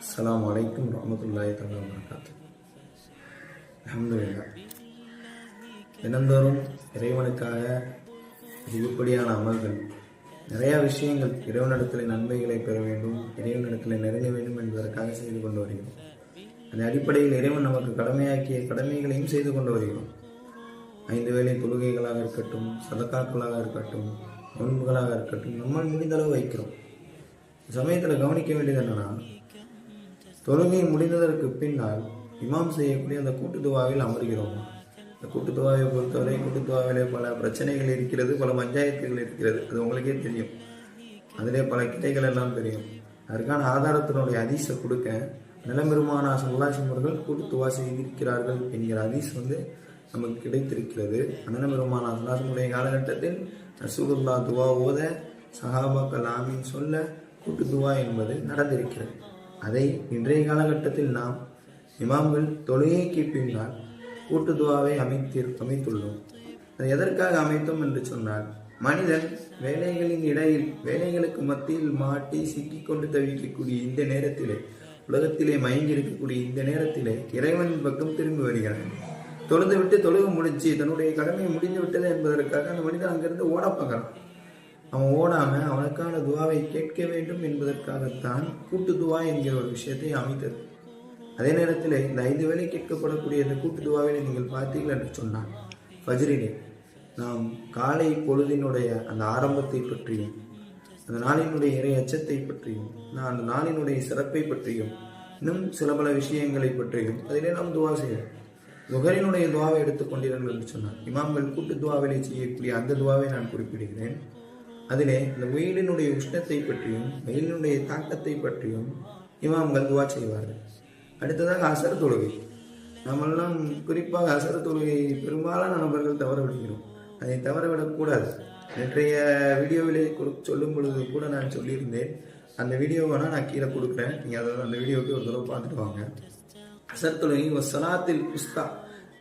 அஸ்ஸலாமு அலைக்கும் வரமத்துல்லாஹி தஆலா வபரகாத்து அல்ஹம்துலில்லாஹ் தினந்தோறும் இறைவனுக்காக இதுபடியான அமல்கள் நிறைய விஷயங்கள் இறைவனிடத்தில் நன்மைகளை பெற வேண்டும் இறைவனிடத்தில் நெருங்க வேண்டும் என்பதற்காக செய்து கொண்டு வருகிறோம். அந்த அடிப்படையில் இறைவன் நமக்கு கடமையாக்கிய கடமைகளையும் செய்து கொண்டு வருகிறோம். ஐந்து வேளை தொழுகைகளாக இருக்கட்டும் சதக்காக்களாக இருக்கட்டும் நோன்புகளாக இருக்கட்டும் நம்மால் முடிந்தளவு வைக்கிறோம். சமயத்தில் கவனிக்க வேண்டியது என்னன்னா தொழுகை முடிந்ததற்கு பின்னால் இமாம் செய்யக்கூடிய அந்த கூட்டுத்துவாவில் அமர்கிறோம். இந்த கூட்டுத்துவாவை பொறுத்தவரை கூட்டுத்துவாவிலே பல பிரச்சனைகள் இருக்கிறது பல பஞ்சாயத்துகள் இருக்கிறது. அது உங்களுக்கே தெரியும். அதிலே பல கிளைகள் எல்லாம் தெரியும். அதற்கான ஆதாரத்தினுடைய அதிசை கொடுக்க நிலம்பெருமானா சொல்லாசிம் அவர்கள் கூட்டுத்துவா செய்திருக்கிறார்கள் என்கிற அதிஸ் வந்து நமக்கு கிடைத்திருக்கிறது. நிலம்பெருமானா சொல்லாசிமுடைய காலகட்டத்தில் ரசூலுல்லா துவா ஓத சஹாபாக்கள் ஆமீன் சொல்ல கூட்டுத்துவா என்பது நடந்திருக்கிறது. அதை இன்றைய காலகட்டத்தில் நாம் இமாம்கள் தொழுகைக்கு பின்னால் கூட்டுதுவாவை அமைத்து அமைத்துள்ளோம். அது எதற்காக அமைத்தோம் என்று சொன்னால் மனிதன் வேலைகளின் இடையில் வேலைகளுக்கு மத்தியில் மாட்டி சிக்கிக்கொண்டு தவிக்கக்கூடிய இந்த நேரத்திலே உலகத்திலே மயங்கி இருக்கக்கூடிய இந்த நேரத்திலே இறைவனின் பக்கம் திரும்பி வருகிறான். தொழுது விட்டு தொழுக முடிஞ்சு தன்னுடைய கடமையை முடிந்து விட்டது என்பதற்காக அந்த மனிதன் அங்கிருந்து ஓட பார்க்கறான். அவன் ஓடாம அவனுக்கான துவாவை கேட்க வேண்டும் என்பதற்காகத்தான் கூட்டு துவா என்கிற ஒரு விஷயத்தை அமைத்தது. அதே நேரத்தில் இந்த ஐந்து வேளை கேட்கப்படக்கூடிய இந்த கூட்டு துவாவினை நீங்கள் பார்த்தீர்கள் என்று சொன்னான். ஃபஜ்ரிலே நாம் காலை பொழுதினுடைய அந்த ஆரம்பத்தை பற்றியும் அந்த நாளினுடைய இறை அச்சத்தை பற்றியும் நான் அந்த நாளினுடைய சிறப்பை பற்றியும் இன்னும் சில பல விஷயங்களை பற்றியும் அதிலே நாம் துவா செய்யலாம் துகரினுடைய துவாவை எடுத்துக்கொண்டீர்கள் என்று சொன்னார் இமாம்கள் கூட்டு துவாவிலே செய்யக்கூடிய அந்த துவாவை நான் குறிப்பிடுகிறேன். அதிலே இந்த வெயிலினுடைய உஷ்ணத்தை பற்றியும் வெயிலினுடைய தாக்கத்தை பற்றியும் இமாம்கள் துவா செய்வார்கள். அடுத்ததாக அசர் தொழுகை. நம்மெல்லாம் குறிப்பாக அசர் தொழுகை பெரும்பாலான நபர்கள் தவற விடுகிறோம் அதை தவற விடக்கூடாது நேற்றைய வீடியோவிலே கொடு சொல்லும் பொழுது கூட நான் சொல்லியிருந்தேன். அந்த வீடியோ வேணால் நான் கீழே கொடுக்குறேன். நீங்கள் அதை அந்த வீடியோவுக்கு ஒரு தடவை பார்த்துட்டு வாங்க. அசர் தொழுகை ஒரு சலாத்தில் புஸ்தா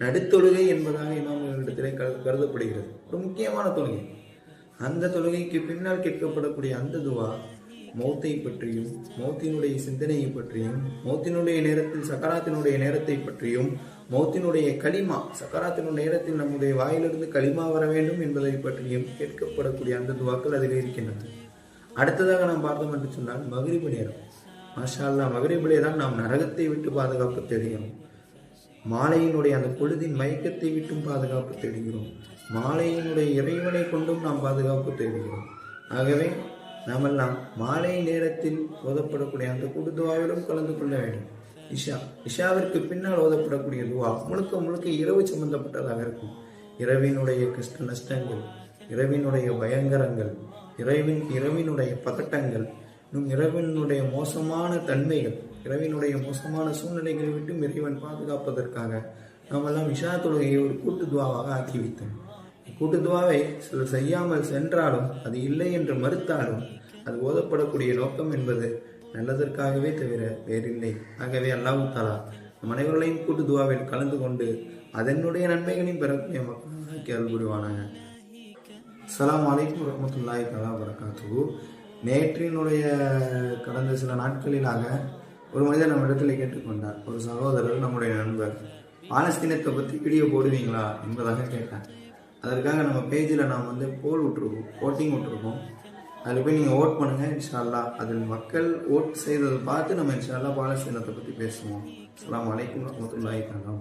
நடுத்தொழுகை என்பதாக இமாம்களிடத்திலே கருதப்படுகிறது. ஒரு முக்கியமான தொழுகை. அந்த தொழுகைக்கு பின்னால் கேட்கப்படக்கூடிய அந்த துவா மௌத்தை பற்றியும் மௌத்தினுடைய சிந்தனையை பற்றியும் மௌத்தினுடைய நேரத்தில் சக்கராத்தினுடைய நேரத்தை பற்றியும் மௌத்தினுடைய களிமா சக்கராத்தினுடைய நேரத்தில் நம்முடைய வாயிலிருந்து களிமா வர வேண்டும் என்பதை பற்றியும் கேட்கப்படக்கூடிய அந்த துவாக்கள் அதில் இருக்கின்றது அடுத்ததாக நாம் பார்த்தோம் என்று சொன்னால் மகிரிபு நேரம். மாஷா அல்லா தான் நாம் நரகத்தை விட்டு பாதுகாப்பு தெரியும். மாலையினுடைய அந்த பொழுதின் மயக்கத்தை விட்டும் பாதுகாப்பு தேடுகிறோம். மாலையினுடைய இறைவனை கொண்டும் நாம் பாதுகாப்பு தேடுகிறோம். ஆகவே நாமெல்லாம் மாலை நேரத்தில் ஓதப்படக்கூடிய அந்த கூட்டு கலந்து கொள்ள வேண்டும். இஷா இஷாவிற்கு பின்னால் ஓதப்படக்கூடிய துவா முழுக்க முழுக்க இரவு சம்பந்தப்பட்டதாக இருக்கும். இரவினுடைய கஷ்ட நஷ்டங்கள் இரவினுடைய பயங்கரங்கள் இரவின் இரவினுடைய பதட்டங்கள் இன்னும் இரவினுடைய மோசமான தன்மைகள் இரவினுடைய மோசமான சூழ்நிலைகளை விட்டு இறைவன் பாதுகாப்பதற்காக நாமெல்லாம் இஷா தொழுகையை ஒரு கூட்டு துவாவாக ஆக்கி வைத்தோம் கூட்டு துவாவை சிலர் செய்யாமல் சென்றாலும் அது இல்லை என்று மறுத்தாலும் அது ஓதப்படக்கூடிய நோக்கம் என்பது நல்லதற்காகவே தவிர வேறில்லை. ஆகவே அல்லாஹு தாலா நம் அனைவர்களையும் கூட்டு துவாவில் கலந்து கொண்டு அதனுடைய நன்மைகளையும் பெறக்கூடிய மக்களாக அருள் புரிவானாங்க அஸ்ஸலாமு அலைக்கும் வரமத்துல்லாய் தலா வரகாத்து நேற்றினுடைய கடந்த சில நாட்களிலாக ஒரு மனிதர் நம்ம இடத்துல கேட்டுக்கொண்டார். ஒரு சகோதரர் நம்முடைய நண்பர் பாலஸ்தீனத்தை பற்றி வீடியோ போடுவீங்களா என்பதாக கேட்டார். அதற்காக நம்ம பேஜில் நாம் வந்து போல் விட்டுருக்கோம் ஓட்டிங் விட்டுருக்கோம். அதில் போய் நீங்கள் ஓட் பண்ணுங்கள் இன்ஷால்லா அதில் மக்கள் ஓட் செய்ததை பார்த்து நம்ம இன்ஷால்லா பாலஸ்தீனத்தை பற்றி பேசுவோம். அலாம் அலைக்கும் வரமத்துல்லாஹி தஆலா